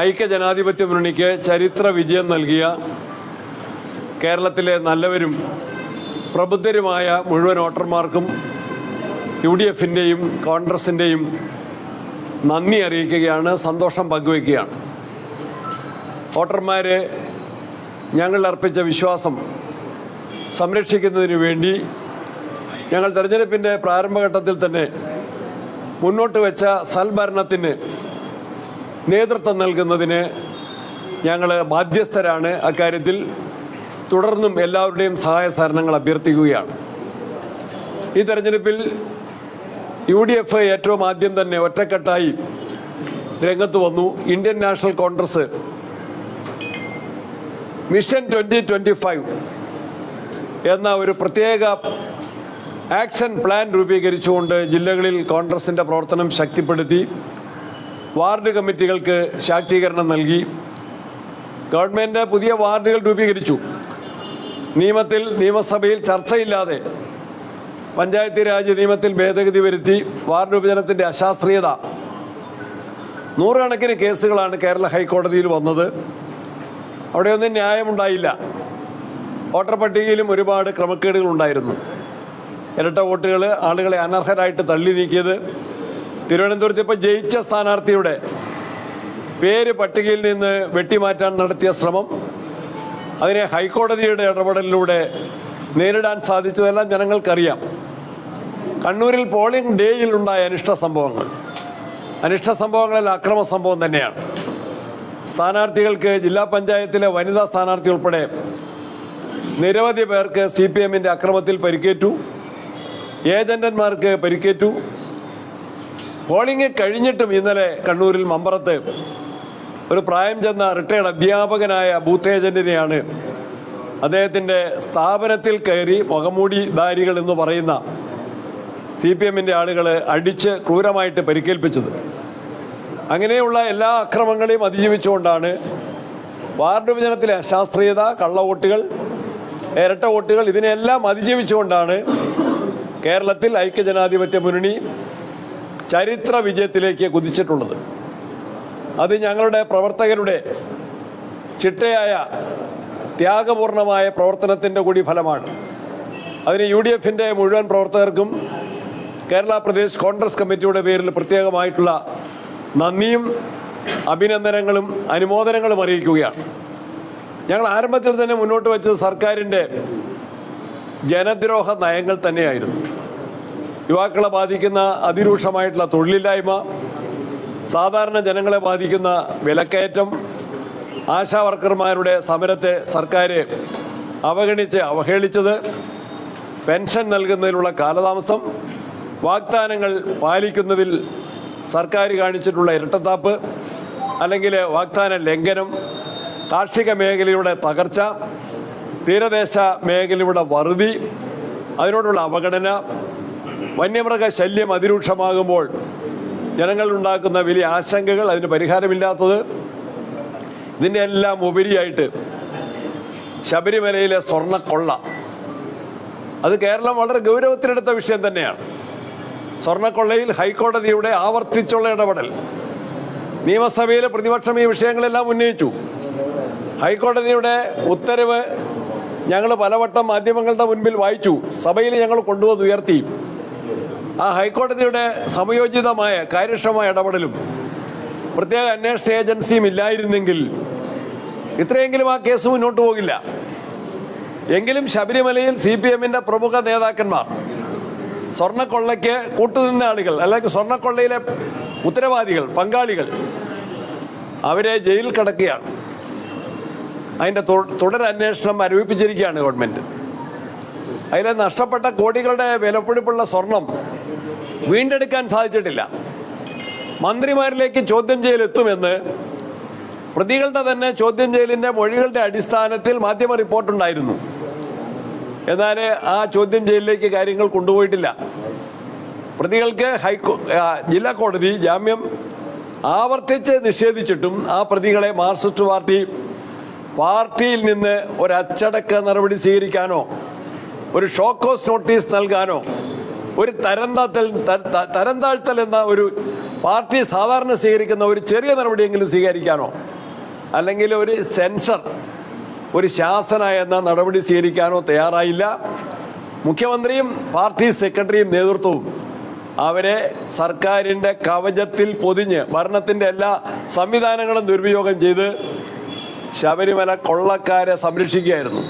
ഐക്യ ജനാധിപത്യ മുന്നണിക്ക് ചരിത്ര വിജയം നൽകിയ കേരളത്തിലെ നല്ലവരും പ്രബുദ്ധരുമായ മുഴുവൻ വോട്ടർമാർക്കും യു ഡി എഫിന്റെയും കോൺഗ്രസിന്റെയും നന്ദി അറിയിക്കുകയാണ് സന്തോഷം പങ്കുവയ്ക്കുകയാണ്. വോട്ടർമാരെ ഞങ്ങൾ അർപ്പിച്ച വിശ്വാസം സംരക്ഷിക്കുന്നതിന് വേണ്ടി ഞങ്ങൾ തെരഞ്ഞെടുപ്പിന്റെ പ്രാരംഭഘട്ടത്തിൽ തന്നെ മുന്നോട്ട് വെച്ച സൽഭരണത്തിന് നേതൃത്വം നൽകുന്നതിന് ഞങ്ങൾ ബാധ്യസ്ഥരാണ്. അക്കാര്യത്തിൽ തുടർന്നും എല്ലാവരുടെയും സഹായ സഹകരണങ്ങൾ അഭ്യർത്ഥിക്കുകയാണ്. ഈ തെരഞ്ഞെടുപ്പിൽ യു ഡി എഫ് ഏറ്റവും ആദ്യം തന്നെ ഒറ്റക്കെട്ടായി രംഗത്ത് വന്നു. Indian National Congress mission twenty twenty five എന്ന ഒരു പ്രത്യേക ആക്ഷൻ പ്ലാൻ രൂപീകരിച്ചുകൊണ്ട് ജില്ലകളിൽ കോൺഗ്രസിന്റെ പ്രവർത്തനം ശക്തിപ്പെടുത്തി. വാർഡ് കമ്മിറ്റികൾക്ക് ശാക്തീകരണം നൽകി. ഗവൺമെന്റ് പുതിയ വാർഡുകൾ രൂപീകരിച്ചു. നിയമത്തിൽ നിയമസഭയിൽ ചർച്ചയില്ലാതെ പഞ്ചായത്ത് രാജ് നിയമത്തിൽ ഭേദഗതി വരുത്തി വാർഡ് വിഭജനത്തിന്റെ അശാസ്ത്രീയത. നൂറുകണക്കിന് കേസുകളാണ് കേരള ഹൈക്കോടതിയിൽ വന്നത്. അവിടെയൊന്നും ന്യായമുണ്ടായില്ല. വോട്ടർ പട്ടികയിലും ഒരുപാട് ക്രമക്കേടുകൾ ഉണ്ടായിരുന്നു. ഇരട്ട വോട്ടുകൾ ആളുകളെ അനർഹരായിട്ട് തള്ളി നീക്കിയത് തിരുവനന്തപുരത്ത് ഇപ്പോൾ ജയിച്ച സ്ഥാനാർത്ഥിയുടെ പേര് പട്ടികയിൽ നിന്ന് വെട്ടിമാറ്റാൻ നടത്തിയ ശ്രമം അതിനെ ഹൈക്കോടതിയുടെ ഇടപെടലിലൂടെ നേരിടാൻ സാധിച്ചതെല്ലാം ജനങ്ങൾക്കറിയാം. കണ്ണൂരിൽ പോളിംഗ് ഡേയിൽ ഉണ്ടായ അനിഷ്ട സംഭവങ്ങൾ. അനിഷ്ട സംഭവങ്ങളിൽ അക്രമ സംഭവം തന്നെയാണ്. സ്ഥാനാർത്ഥികൾക്ക് ജില്ലാ പഞ്ചായത്തിലെ വനിതാ സ്ഥാനാർത്ഥി ഉൾപ്പെടെ നിരവധി പേർക്ക് സി പി എമ്മിന്റെ അക്രമത്തിൽ പരിക്കേറ്റു. ഏജന്റന്മാർക്ക് പരിക്കേറ്റു. പോളിംഗ് കഴിഞ്ഞിട്ടും ഇന്നലെ കണ്ണൂരിൽ മമ്പറത്ത് ഒരു പ്രായം ചെന്ന റിട്ടയർഡ് അധ്യാപകനായ ബൂത്ത് ഏജന്റിനെയാണ് അദ്ദേഹത്തിന്റെ സ്ഥാപനത്തിൽ കയറി മുഖമൂടിധാരികൾ എന്ന് പറയുന്ന സി പി എമ്മിന്റെ ആളുകൾ അടിച്ച് ക്രൂരമായിട്ട് പരിക്കേൽപ്പിച്ചത്. അങ്ങനെയുള്ള എല്ലാ അക്രമങ്ങളെയും അതിജീവിച്ചുകൊണ്ടാണ് വാർഡ് വിഭജനത്തിലെ അശാസ്ത്രീയത കള്ളവോട്ടുകൾ ഇരട്ട വോട്ടുകൾ ഇതിനെല്ലാം അതിജീവിച്ചുകൊണ്ടാണ് കേരളത്തിൽ ഐക്യജനാധിപത്യ മുന്നണി ചരിത്ര വിജയത്തിലേക്ക് കുതിച്ചിട്ടുള്ളത്. അത് ഞങ്ങളുടെ പ്രവർത്തകരുടെ ചിട്ടയായ ത്യാഗപൂർണമായ പ്രവർത്തനത്തിന്റെ കൂടി ഫലമാണ്. അതിന് യു ഡി എഫിന്റെ മുഴുവൻ പ്രവർത്തകർക്കും കേരള പ്രദേശ് കോൺഗ്രസ് കമ്മിറ്റിയുടെ പേരിൽ പ്രത്യേകമായിട്ടുള്ള നന്ദിയും അഭിനന്ദനങ്ങളും അനുമോദനങ്ങളും അറിയിക്കുകയാണ്. ഞങ്ങൾ ആരംഭത്തിൽ തന്നെ മുന്നോട്ട് വെച്ചത് സർക്കാരിന്റെ ജനദ്രോഹ നയങ്ങൾ തന്നെയായിരുന്നു. യുവാക്കളെ ബാധിക്കുന്ന അതിരൂക്ഷമായിട്ടുള്ള തൊഴിലില്ലായ്മ സാധാരണ ജനങ്ങളെ ബാധിക്കുന്ന വിലക്കയറ്റം ആശാ വർക്കർമാരുടെ സമരത്തെ സർക്കാർ അവഗണിച്ച് അവഹേളിച്ചത് പെൻഷൻ നൽകുന്നതിലുള്ള കാലതാമസം വാഗ്ദാനങ്ങൾ പാലിക്കുന്നതിൽ സർക്കാർ കാണിച്ചിട്ടുള്ള ഇരട്ടത്താപ്പ് അല്ലെങ്കിൽ വാഗ്ദാന ലംഘനം കാർഷിക മേഖലയുടെ തകർച്ച തീരദേശ മേഖലയുടെ വറുതി അതിനോടുള്ള അവഗണന വന്യമൃഗ ശല്യം അതിരൂക്ഷമാകുമ്പോൾ ജനങ്ങളുണ്ടാക്കുന്ന വലിയ ആശങ്കകൾ അതിന് പരിഹാരമില്ലാത്തത് ഇതിന്റെ എല്ലാം ഉപരിയായിട്ട് ശബരിമലയിലെ സ്വർണക്കൊള്ള അത് കേരളം വളരെ ഗൗരവത്തിലെടുത്ത വിഷയം തന്നെയാണ്. സ്വർണക്കൊള്ളയിൽ ഹൈക്കോടതിയുടെ ആവർത്തിച്ചുള്ള ഇടപെടൽ. നിയമസഭയിലെ പ്രതിപക്ഷം ഈ വിഷയങ്ങളെല്ലാം ഉന്നയിച്ചു. ഹൈക്കോടതിയുടെ ഉത്തരവ് ഞങ്ങൾ പലവട്ടം മാധ്യമങ്ങളുടെ മുൻപിൽ വായിച്ചു. സഭയിൽ ഞങ്ങൾ കൊണ്ടുവന്ന് ഉയർത്തി. ആ ഹൈക്കോടതിയുടെ സമയോചിതമായ കാര്യക്ഷമമായ ഇടപെടലും പ്രത്യേക അന്വേഷണ ഏജൻസിയും ഇല്ലായിരുന്നെങ്കിൽ ഇത്രയെങ്കിലും ആ കേസ് മുന്നോട്ട് പോകില്ല. എങ്കിലും ശബരിമലയിൽ സി പി എമ്മിന്റെ പ്രമുഖ നേതാക്കന്മാർ സ്വർണക്കൊള്ളയ്ക്ക് കൂട്ടുനിന്ന ആളുകൾ അല്ലെങ്കിൽ സ്വർണക്കൊള്ളയിലെ ഉത്തരവാദികൾ പങ്കാളികൾ അവരെ ജയിലിൽ കിടക്കുകയാണ്. അതിന്റെ തുടരന്വേഷണം മരവിപ്പിച്ചിരിക്കുകയാണ് ഗവൺമെന്റ് അതിലെ നഷ്ടപ്പെട്ട കോടികളുടെ വിലപ്പിടിപ്പുള്ള സ്വർണം വീണ്ടെടുക്കാൻ സാധിച്ചിട്ടില്ല. മന്ത്രിമാരിലേക്ക് ചോദ്യം ചെയ്യലെത്തുമെന്ന് പ്രതികളുടെ തന്നെ ചോദ്യം ചെയ്യലിന്റെ മൊഴികളുടെ അടിസ്ഥാനത്തിൽ മാധ്യമ റിപ്പോർട്ടുണ്ടായിരുന്നു. എന്നാൽ ആ ചോദ്യം ചെയ്യലിലേക്ക് കാര്യങ്ങൾ കൊണ്ടുപോയിട്ടില്ല. പ്രതികൾക്ക് ഹൈക്കോ ജില്ലാ കോടതി ജാമ്യം ആവർത്തിച്ച് നിഷേധിച്ചിട്ടും ആ പ്രതികളെ മാർക്സിസ്റ്റ് പാർട്ടി പാർട്ടിയിൽ നിന്ന് ഒരു അച്ചടക്ക നടപടി സ്വീകരിക്കാനോ ഒരു ഷോക്കോസ് നോട്ടീസ് നൽകാനോ ഒരു തരംതാത്തൽ തരംതാഴ്ത്തൽ എന്ന ഒരു പാർട്ടി സാധാരണ സ്വീകരിക്കുന്ന ഒരു ചെറിയ നടപടിയെങ്കിലും സ്വീകരിക്കാനോ അല്ലെങ്കിൽ ഒരു സെൻസർ ഒരു ശാസന എന്ന നടപടി സ്വീകരിക്കാനോ തയ്യാറായില്ല. മുഖ്യമന്ത്രിയും പാർട്ടി സെക്രട്ടറിയും നേതൃത്വവും അവരെ സർക്കാരിന്റെ കവചത്തിൽ പൊതിഞ്ഞ് ഭരണത്തിന്റെ എല്ലാ സംവിധാനങ്ങളും ദുരുപയോഗം ചെയ്ത് ശബരിമല കൊള്ളക്കാരെ സംരക്ഷിക്കുകയായിരുന്നു.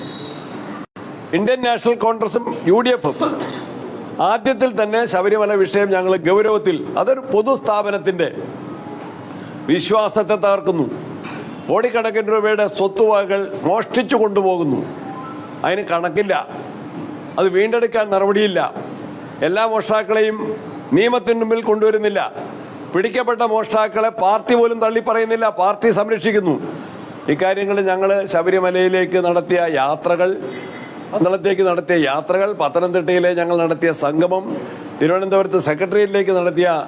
ഇന്ത്യൻ നാഷണൽ കോൺഗ്രസും യു ഡി എഫും ആദ്യത്തിൽ തന്നെ ശബരിമല വിഷയം ഞങ്ങൾ ഗൗരവത്തിൽ അതൊരു പൊതുസ്ഥാപനത്തിന്റെ വിശ്വാസത്തെ തകർക്കുന്നു. കോടിക്കണക്കിന് രൂപയുടെ സ്വത്തുവകകൾ മോഷ്ടിച്ചു കൊണ്ടുപോകുന്നു. അതിന് കണക്കില്ല. അത് വീണ്ടെടുക്കാൻ നടപടിയില്ല. എല്ലാ മോഷ്ടാക്കളെയും നിയമത്തിന് മുമ്പിൽ കൊണ്ടുവരുന്നില്ല. പിടിക്കപ്പെട്ട മോഷ്ടാക്കളെ പാർട്ടി പോലും തള്ളിപ്പറയുന്നില്ല പാർട്ടി സംരക്ഷിക്കുന്നു. ഇക്കാര്യങ്ങൾ ഞങ്ങൾ ശബരിമലയിലേക്ക് നടത്തിയ യാത്രകൾ പന്തളത്തേക്ക് നടത്തിയ യാത്രകൾ പത്തനംതിട്ടയിലെ ഞങ്ങൾ നടത്തിയ സംഗമം തിരുവനന്തപുരത്ത് സെക്രട്ടേറിയറ്റിലേക്ക് നടത്തിയ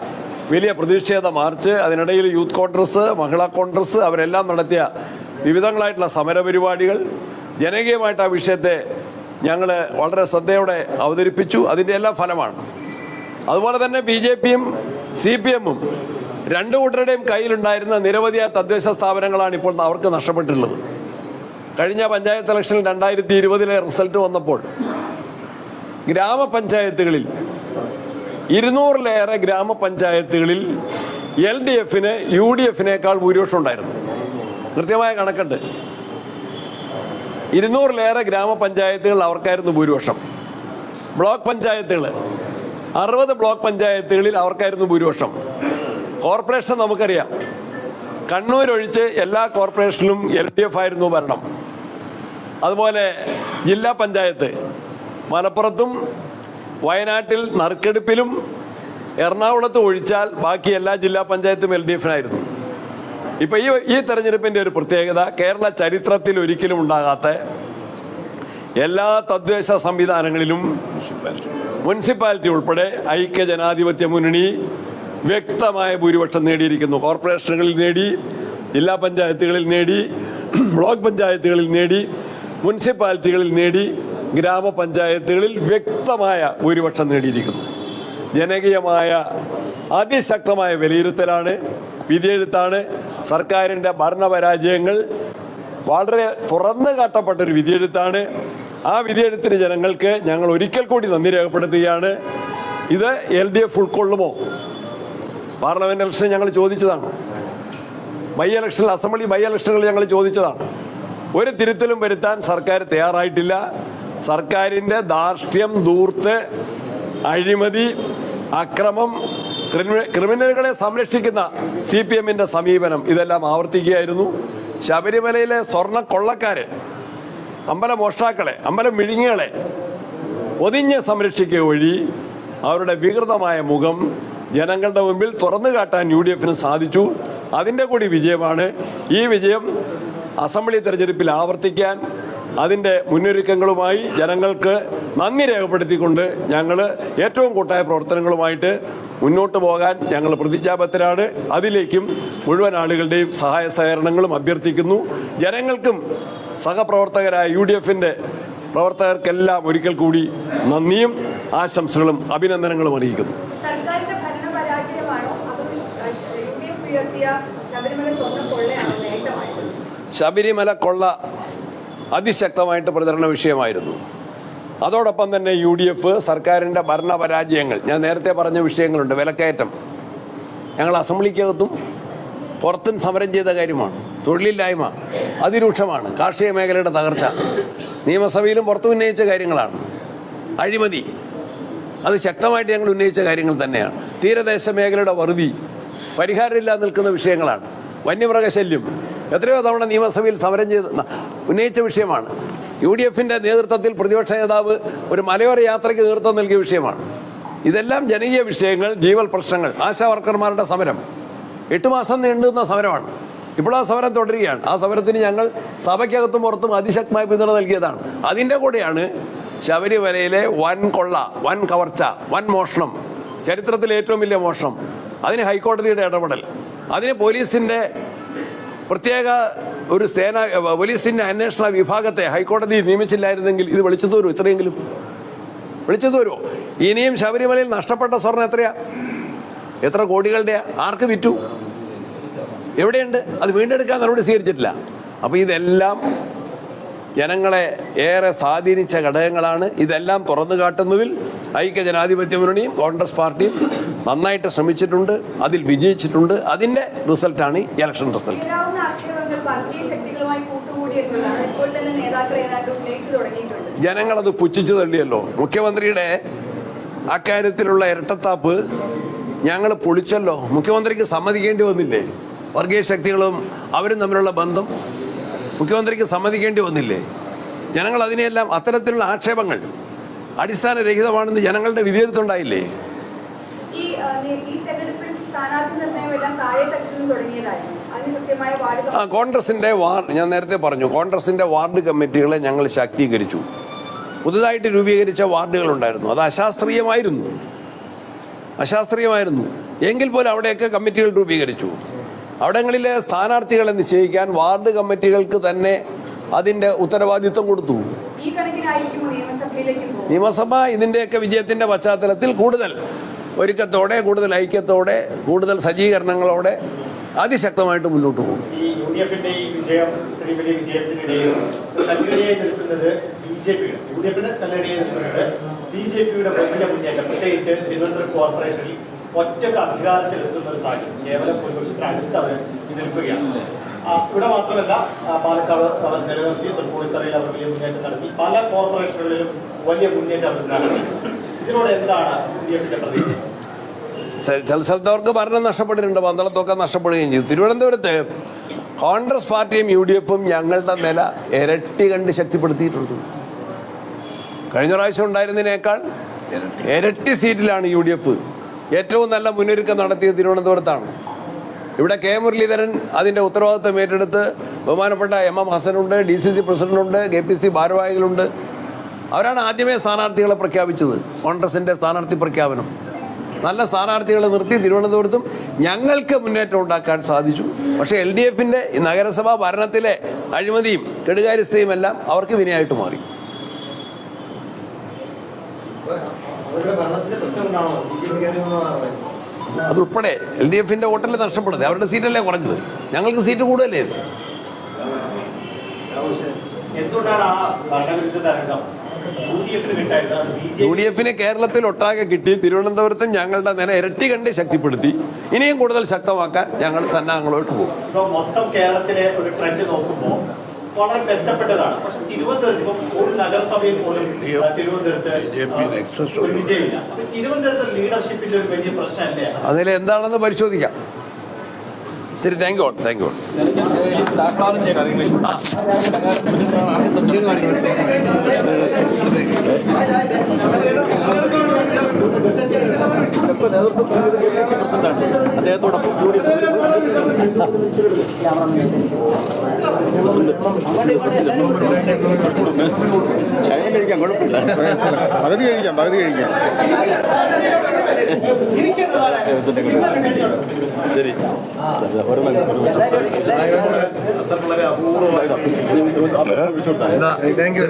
വലിയ പ്രതിഷേധ മാർച്ച് അതിനിടയിൽ യൂത്ത് കോൺഗ്രസ് മഹിളാ കോൺഗ്രസ് അവരെല്ലാം നടത്തിയ വിവിധങ്ങളായിട്ടുള്ള സമരപരിപാടികൾ. ജനകീയമായിട്ട് ആ വിഷയത്തെ ഞങ്ങൾ വളരെ ശ്രദ്ധയോടെ അവതരിപ്പിച്ചു. അതിന്റെ എല്ലാം ഫലമാണ്. അതുപോലെ തന്നെ ബി ജെ പിയും സി പി എമ്മും രണ്ടു കൂട്ടരുടെയും കയ്യിലുണ്ടായിരുന്ന നിരവധിയായ തദ്ദേശ സ്ഥാപനങ്ങളാണ് ഇപ്പോൾ അവർക്ക് നഷ്ടപ്പെട്ടിട്ടുള്ളത്. കഴിഞ്ഞ പഞ്ചായത്ത് ഇലക്ഷനിൽ രണ്ടായിരത്തി ഇരുപതിലെ റിസൾട്ട് വന്നപ്പോൾ ഗ്രാമപഞ്ചായത്തുകളിൽ ഇരുന്നൂറിലേറെ ഗ്രാമപഞ്ചായത്തുകളിൽ എൽ ഡി എഫിന് യു ഡി എഫിനേക്കാൾ ഭൂരിപക്ഷം ഉണ്ടായിരുന്നു. കൃത്യമായ കണക്കുണ്ട്. ഇരുന്നൂറിലേറെ ഗ്രാമപഞ്ചായത്തുകൾ അവർക്കായിരുന്നു ഭൂരിപക്ഷം. ബ്ലോക്ക് പഞ്ചായത്തുകൾ അറുപത് ബ്ലോക്ക് പഞ്ചായത്തുകളിൽ അവർക്കായിരുന്നു ഭൂരിപക്ഷം. കോർപ്പറേഷൻ നമുക്കറിയാം. കണ്ണൂരൊഴിച്ച് എല്ലാ കോർപ്പറേഷനിലും എൽ ഡി എഫ് ആയിരുന്നു ഭരണം. അതുപോലെ ജില്ലാ പഞ്ചായത്ത് മലപ്പുറത്തും വയനാട്ടിൽ നറുക്കെടുപ്പിലും എറണാകുളത്ത് ഒഴിച്ചാൽ ബാക്കി എല്ലാ ജില്ലാ പഞ്ചായത്തും എൽ ഡി എഫിനായിരുന്നു. ഇപ്പൊ ഈ ഈ തെരഞ്ഞെടുപ്പിന്റെ ഒരു പ്രത്യേകത കേരള ചരിത്രത്തിൽ ഒരിക്കലും ഉണ്ടാകാത്ത എല്ലാ തദ്ദേശ സംവിധാനങ്ങളിലും മുനിസിപ്പാലിറ്റി ഉൾപ്പെടെ ഐക്യ ജനാധിപത്യ മുന്നണി വ്യക്തമായ ഭൂരിപക്ഷം നേടിയിരിക്കുന്നു. കോർപ്പറേഷനുകളിൽ നേടി ജില്ലാ പഞ്ചായത്തുകളിൽ നേടി ബ്ലോക്ക് പഞ്ചായത്തുകളിൽ നേടി മുനിസിപ്പാലിറ്റികളിൽ നേടി ഗ്രാമപഞ്ചായത്തുകളിൽ വ്യക്തമായ ഭൂരിപക്ഷം നേടിയിരിക്കുന്നു. ജനകീയമായ അതിശക്തമായ വിലയിരുത്തലാണ് വിധിയെഴുത്താണ് സർക്കാരിന്റെ ഭരണപരാജയങ്ങൾ വളരെ തുറന്നു കാട്ടപ്പെട്ട ഒരു വിധിയെഴുത്താണ്. ആ വിധിയെഴുത്തിന് ജനങ്ങൾക്ക് ഞങ്ങൾ ഒരിക്കൽ കൂടി നന്ദി രേഖപ്പെടുത്തുകയാണ്. ഇത് എൽ ഡി എഫ് ഉൾക്കൊള്ളുമോ? പാർലമെന്റ് ഇലക്ഷൻ ഞങ്ങൾ ചോദിച്ചതാണ്. ബൈ ഇലക്ഷൻ അസംബ്ലി ബൈ ഇലക്ഷനുകൾ ഞങ്ങൾ ചോദിച്ചതാണ്. ഒരു തിരുത്തലും വരുത്താൻ സർക്കാർ തയ്യാറായിട്ടില്ല. സർക്കാരിന്റെ ധാർഷ്ട്യം ദൂർത്ത് അഴിമതി അക്രമം ക്രിമിനലുകളെ സംരക്ഷിക്കുന്ന സി പി എമ്മിന്റെ സമീപനം ഇതെല്ലാം ആവർത്തിക്കുകയായിരുന്നു. ശബരിമലയിലെ സ്വർണ കൊള്ളക്കാർ അമ്പല മോഷ്ടാക്കളെ അമ്പല മിഴുങ്ങികളെ പൊതിഞ്ഞ് സംരക്ഷിക്കുക വഴി അവരുടെ വികൃതമായ മുഖം ജനങ്ങളുടെ മുമ്പിൽ തുറന്നു കാട്ടാൻ യു ഡി എഫിന് സാധിച്ചു. അതിന്റെ കൂടി വിജയമാണ് ഈ വിജയം അസംബ്ലി തെരഞ്ഞെടുപ്പിൽ ആവർത്തിക്കാൻ അതിന്റെ മുന്നൊരുക്കങ്ങളുമായി ജനങ്ങൾക്ക് നന്ദി രേഖപ്പെടുത്തിക്കൊണ്ട് ഞങ്ങൾ ഏറ്റവും കൂട്ടായ പ്രവർത്തനങ്ങളുമായിട്ട് മുന്നോട്ട് പോകാൻ ഞങ്ങൾ പ്രതിജ്ഞാബദ്ധരാണ്. അതിലേക്കും മുഴുവൻ ആളുകളുടെയും സഹായ സഹകരണങ്ങളും അഭ്യർത്ഥിക്കുന്നു. ജനങ്ങൾക്കും സഹപ്രവർത്തകരായ യു ഡി എഫിന്റെ പ്രവർത്തകർക്കെല്ലാം ഒരിക്കൽ കൂടി നന്ദിയും ആശംസകളും അഭിനന്ദനങ്ങളും അറിയിക്കുന്നു. സർക്കാരിന്റെ ശബരിമല സ്വർണ കൊള്ളയാണോ നേട്ടമായത് ശബരിമല കൊള്ള അതിശക്തമായിട്ട് പ്രചരണ വിഷയമായിരുന്നു. അതോടൊപ്പം തന്നെ യു ഡി എഫ് സർക്കാരിന്റെ ഭരണപരാജയങ്ങൾ. ഞാൻ നേരത്തെ പറഞ്ഞ വിഷയങ്ങളുണ്ട്. വിലക്കയറ്റം. ഞങ്ങൾ അസംബ്ലിക്കകത്തും പുറത്തും സമരം ചെയ്ത കാര്യമാണ്. തൊഴിലില്ലായ്മ അതിരൂക്ഷമാണ്. കാർഷിക മേഖലയുടെ തകർച്ച. നിയമസഭയിലും പുറത്തും ഉന്നയിച്ച കാര്യങ്ങളാണ്. അഴിമതി. അത് ശക്തമായിട്ട് ഞങ്ങൾ ഉന്നയിച്ച കാര്യങ്ങൾ തന്നെയാണ്. തീരദേശ മേഖലയുടെ വറുതി പരിഹാരമില്ലാതെ നിൽക്കുന്ന വിഷയങ്ങളാണ്. വന്യമൃഗശല്യം എത്രയോ തവണ നിയമസഭയിൽ സമരം ചെയ്ത ഉന്നയിച്ച വിഷയമാണ്. യു ഡി എഫിന്റെ നേതൃത്വത്തിൽ പ്രതിപക്ഷ നേതാവ് ഒരു മലയോര യാത്രയ്ക്ക് നേതൃത്വം നൽകിയ വിഷയമാണ്. ഇതെല്ലാം ജനകീയ വിഷയങ്ങൾ ജീവൽ പ്രശ്നങ്ങൾ ആശാ വർക്കർമാരുടെ സമരം. എട്ട് മാസം നീണ്ടുന്ന സമരമാണ്. ഇപ്പോൾ ആ സമരം തുടരുകയാണ്. ആ സമരത്തിന് ഞങ്ങൾ സഭയ്ക്കകത്തും പുറത്തും അതിശക്തമായ പിന്തുണ നൽകിയതാണ്. അതിന്റെ കൂടെയാണ് ശബരിമലയിലെ വൻ കൊള്ള വൻ കവർച്ച വൻ മോഷണം ചരിത്രത്തിലെ ഏറ്റവും വലിയ മോഷണം അതിന് ഹൈക്കോടതിയുടെ ഇടപെടൽ. അതിന് പോലീസിന്റെ പ്രത്യേക ഒരു സേന പോലീസിന്റെ അന്വേഷണ വിഭാഗത്തെ ഹൈക്കോടതി നിയമിച്ചില്ലായിരുന്നെങ്കിൽ ഇത് വിളിച്ചു തരൂ ഇത്രയെങ്കിലും? വിളിച്ചു തരുമോ ഇനിയും ശബരിമലയിൽ നഷ്ടപ്പെട്ട സ്വർണം എത്രയാ? എത്ര കോടികളുടെ ആർക്ക് വിറ്റു? എവിടെയുണ്ട്? അത് വീണ്ടെടുക്കാൻ നടപടി സ്വീകരിച്ചിട്ടില്ല. അപ്പോൾ ഇതെല്ലാം ജനങ്ങളെ ഏറെ സ്വാധീനിച്ച ഘടകങ്ങളാണ് ഇതെല്ലാം തുറന്നു കാട്ടുന്നതിൽ ഐക്യ ജനാധിപത്യ മുന്നണിയും കോൺഗ്രസ് പാർട്ടിയും നന്നായിട്ട് ശ്രമിച്ചിട്ടുണ്ട് അതിൽ വിജയിച്ചിട്ടുണ്ട്. അതിന്റെ റിസൾട്ടാണ് ഈ ഇലക്ഷൻ റിസൾട്ട്. ജനങ്ങളത് പുച്ഛിച്ചു തള്ളിയല്ലോ. മുഖ്യമന്ത്രിയുടെ അക്കാര്യത്തിലുള്ള ഇരട്ടത്താപ്പ് ഞങ്ങൾ പൊളിച്ചല്ലോ. മുഖ്യമന്ത്രിക്ക് സമ്മതിക്കേണ്ടി വന്നില്ലേ? വർഗീയ ശക്തികളും അവരും തമ്മിലുള്ള ബന്ധം മുഖ്യമന്ത്രിക്ക് സമ്മതിക്കേണ്ടി വന്നില്ലേ? ജനങ്ങൾ അതിനെയെല്ലാം അത്തരത്തിലുള്ള ആക്ഷേപങ്ങൾ അടിസ്ഥാനരഹിതമാണെന്ന് ജനങ്ങളുടെ വിധിയെടുത്തുണ്ടായില്ലേ ആ കോൺഗ്രസിന്റെ വാർഡ് ഞാൻ നേരത്തെ പറഞ്ഞു കോൺഗ്രസിന്റെ വാർഡ് കമ്മിറ്റികളെ ഞങ്ങൾ ശാക്തീകരിച്ചു. പുതുതായിട്ട് രൂപീകരിച്ച വാർഡുകളുണ്ടായിരുന്നു. അത് അശാസ്ത്രീയമായിരുന്നു. അശാസ്ത്രീയമായിരുന്നു. എങ്കിൽ പോലും അവിടെയൊക്കെ കമ്മിറ്റികൾ രൂപീകരിച്ചു. അവിടങ്ങളിലെ സ്ഥാനാർത്ഥികളെ നിശ്ചയിക്കാൻ വാർഡ് കമ്മിറ്റികൾക്ക് തന്നെ അതിന്റെ ഉത്തരവാദിത്വം കൊടുത്തു. ഈ കണക്കിനായിരിക്കും നിയമസഭയിലേക്ക് പോകും നിയമസഭ ഇതിന്റെയൊക്കെ വിജയത്തിന്റെ പശ്ചാത്തലത്തിൽ കൂടുതൽ ഒരുക്കത്തോടെ കൂടുതൽ ഐക്യത്തോടെ കൂടുതൽ സജ്ജീകരണങ്ങളോടെ അതിശക്തമായിട്ട് മുന്നോട്ട് പോകും. ബി ജെ പിയുടെ വലിയ മുന്നേറ്റം. പ്രത്യേകിച്ച് തിരുവനന്തപുരം കോർപ്പറേഷനിൽ ഒറ്റയ്ക്ക് അധികാരത്തിൽ എത്തുന്ന ഒരു സാഹചര്യം. കേവലം ഭൂരിപക്ഷത്തിന് അടുത്ത് അവർ നിൽക്കുകയാണ്. ഇവിടെ മാത്രമല്ല പാലക്കാട് അവർ നിലനിർത്തി തൃപ്പൂണിത്തറയിൽ അവർ വലിയ മുന്നേറ്റം നടത്തി. പല കോർപ്പറേഷനുകളിലും വലിയ മുന്നേറ്റം അവർ നടത്തി ഇതിനോട് എന്താണ് യു ഡി പ്രതികരണം? ചില സ്ഥലത്ത് അവർക്ക് ഭരണം നഷ്ടപ്പെട്ടിട്ടുണ്ട് പന്തളത്തൊക്കെ നഷ്ടപ്പെടുകയും ചെയ്തു. തിരുവനന്തപുരത്ത് കോൺഗ്രസ് പാർട്ടിയും യു ഡി എഫും ഞങ്ങളുടെ നില ഇരട്ടി കണ്ട് ശക്തിപ്പെടുത്തിയിട്ടുണ്ട്. കഴിഞ്ഞ പ്രാവശ്യം ഉണ്ടായിരുന്നതിനേക്കാൾ ഇരട്ടി സീറ്റിലാണ് യു ഡി എഫ് ഏറ്റവും നല്ല മുന്നൊരുക്കം നടത്തിയത് തിരുവനന്തപുരത്താണ്. ഇവിടെ കെ മുരളീധരൻ അതിന്റെ ഉത്തരവാദിത്വം ഏറ്റെടുത്ത് ബഹുമാനപ്പെട്ട എം എം ഹസനുണ്ട് ഡി സി സി പ്രസിഡന്റുണ്ട് കെ പി സി ഭാരവാഹികളുണ്ട്. അവരാണ് ആദ്യമേ സ്ഥാനാർത്ഥികളെ പ്രഖ്യാപിച്ചത്. കോൺഗ്രസിന്റെ സ്ഥാനാർത്ഥി പ്രഖ്യാപനം. നല്ല സ്ഥാനാർത്ഥികളെ നിർത്തി തിരുവനന്തപുരത്തും ഞങ്ങൾക്ക് മുന്നേറ്റം ഉണ്ടാക്കാൻ സാധിച്ചു. പക്ഷേ എൽ ഡി എഫിന്റെ നഗരസഭാ ഭരണത്തിലെ അഴിമതിയും കെടുകാര്യസ്ഥയും എല്ലാം അവർക്ക് വിനയായിട്ട് മാറി. അവരുടെ അതുൾപ്പെടെ എൽ ഡി എഫിന്റെ വോട്ടല്ലേ നഷ്ടപ്പെടുന്നത്? അവരുടെ സീറ്റല്ലേ കുറഞ്ഞത്? ഞങ്ങൾക്ക് സീറ്റ് കൂടുതലേ യു ഡി എഫിന് കേരളത്തിൽ ഒട്ടാകെ കിട്ടി. തിരുവനന്തപുരത്തും ഞങ്ങളുടെ നില ഇരട്ടി കണ്ട് ശക്തിപ്പെടുത്തി. ഇനിയും കൂടുതൽ ശക്തമാക്കാൻ ഞങ്ങൾ സന്നാഹങ്ങളോട്ട് പോകും. മൊത്തം കേരളത്തിലെ ഒരു ട്രെൻഡ് നോക്കുമ്പോൾ വളരെ മെച്ചപ്പെട്ടതാണ്. പക്ഷെ തിരുവനന്തപുരത്ത് ഇപ്പം ഒരു നഗരസഭയിൽ പോലും തിരുവനന്തപുരത്ത് വിജയമില്ല. അപ്പൊ തിരുവനന്തപുരത്ത് ലീഡർഷിപ്പിന്റെ ഒരു വലിയ പ്രശ്നമല്ലേ അതിൽ എന്താണെന്ന് പരിശോധിക്കാം. ശരി താങ്ക് യു താങ്ക് യു അദ്ദേഹത്തോടൊപ്പം കൂടി ചായ കഴിക്കാൻ കുഴപ്പമില്ല പകുതി കഴിക്കാം പകുതി കഴിക്കാം ശരി താങ്ക് യു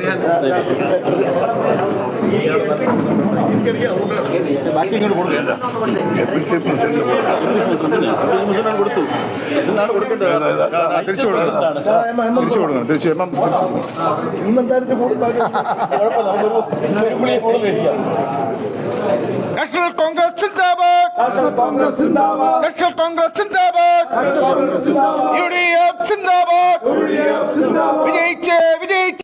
കൊടുത്തു തിരിച്ചു കൊടുക്കണം തിരിച്ചു കൊടുക്കണം തിരിച്ചു എണ്ണം നാഷണൽ കോൺഗ്രസ് സിന്ദാബാദ് നാഷണൽ കോൺഗ്രസ് സിന്ദാബാദ് യു ഡി എഫ് സിന്ദാബാദ് വിജയിച്ച് വിജയിച്ച്.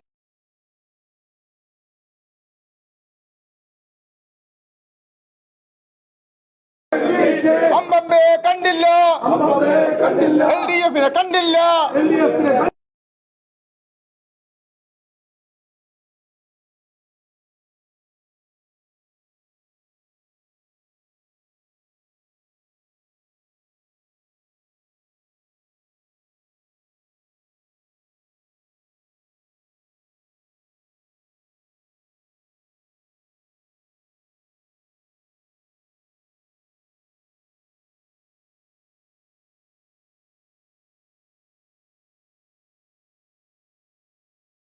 கண்டில்ல